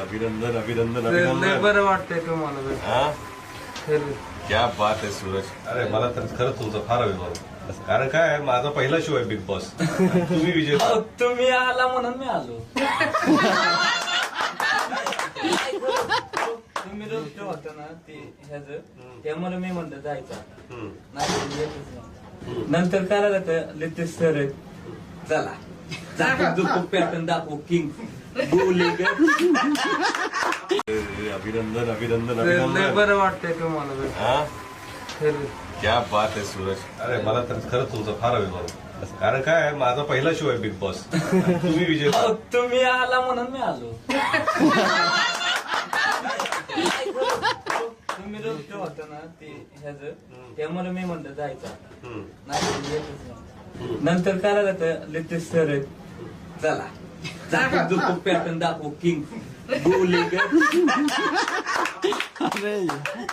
अभिनंदन अभिनंदन अभिनंदन बरं वाटतंय तुम्हाला. हा खरं. क्या बात आहे सूरज अरे मला तर खरंच तुमचा फार अभिमान कारण काय आहे, माझा पहिला शो आहे बिग बॉस तुम्ही विजय अहो, तुम्ही आला म्हणून मी आलो तुम्ही रोज होता ना ते ह्याच त्यामुळे मी म्हणतो जायचं हम्म. नाही येतच नाही. नंतर काय झालं लितेश सर. चला पॅटर्न दाखवू किंग बोले अभिनंदन अभिनंदन अभिनंदन बरं वाटतंय तुम्हाला. हा. क्या बात आहे सूरज अरे मला तर खरंच तुमचा फार अभिमान कारण काय आहे, माझा पहिला शो आहे बिग बॉस तुम्ही विजय अहो, तुम्ही आला म्हणून मी आलो तुम्ही रोज होता ना ते ह्याच त्यामुळे मी म्हणतो जायचं हम्म. नाही तर येतच नाही. नंतर काय झालं लितेश सर आहेत. चला. दाखवू पॅटर्न दाखवू किंग बोले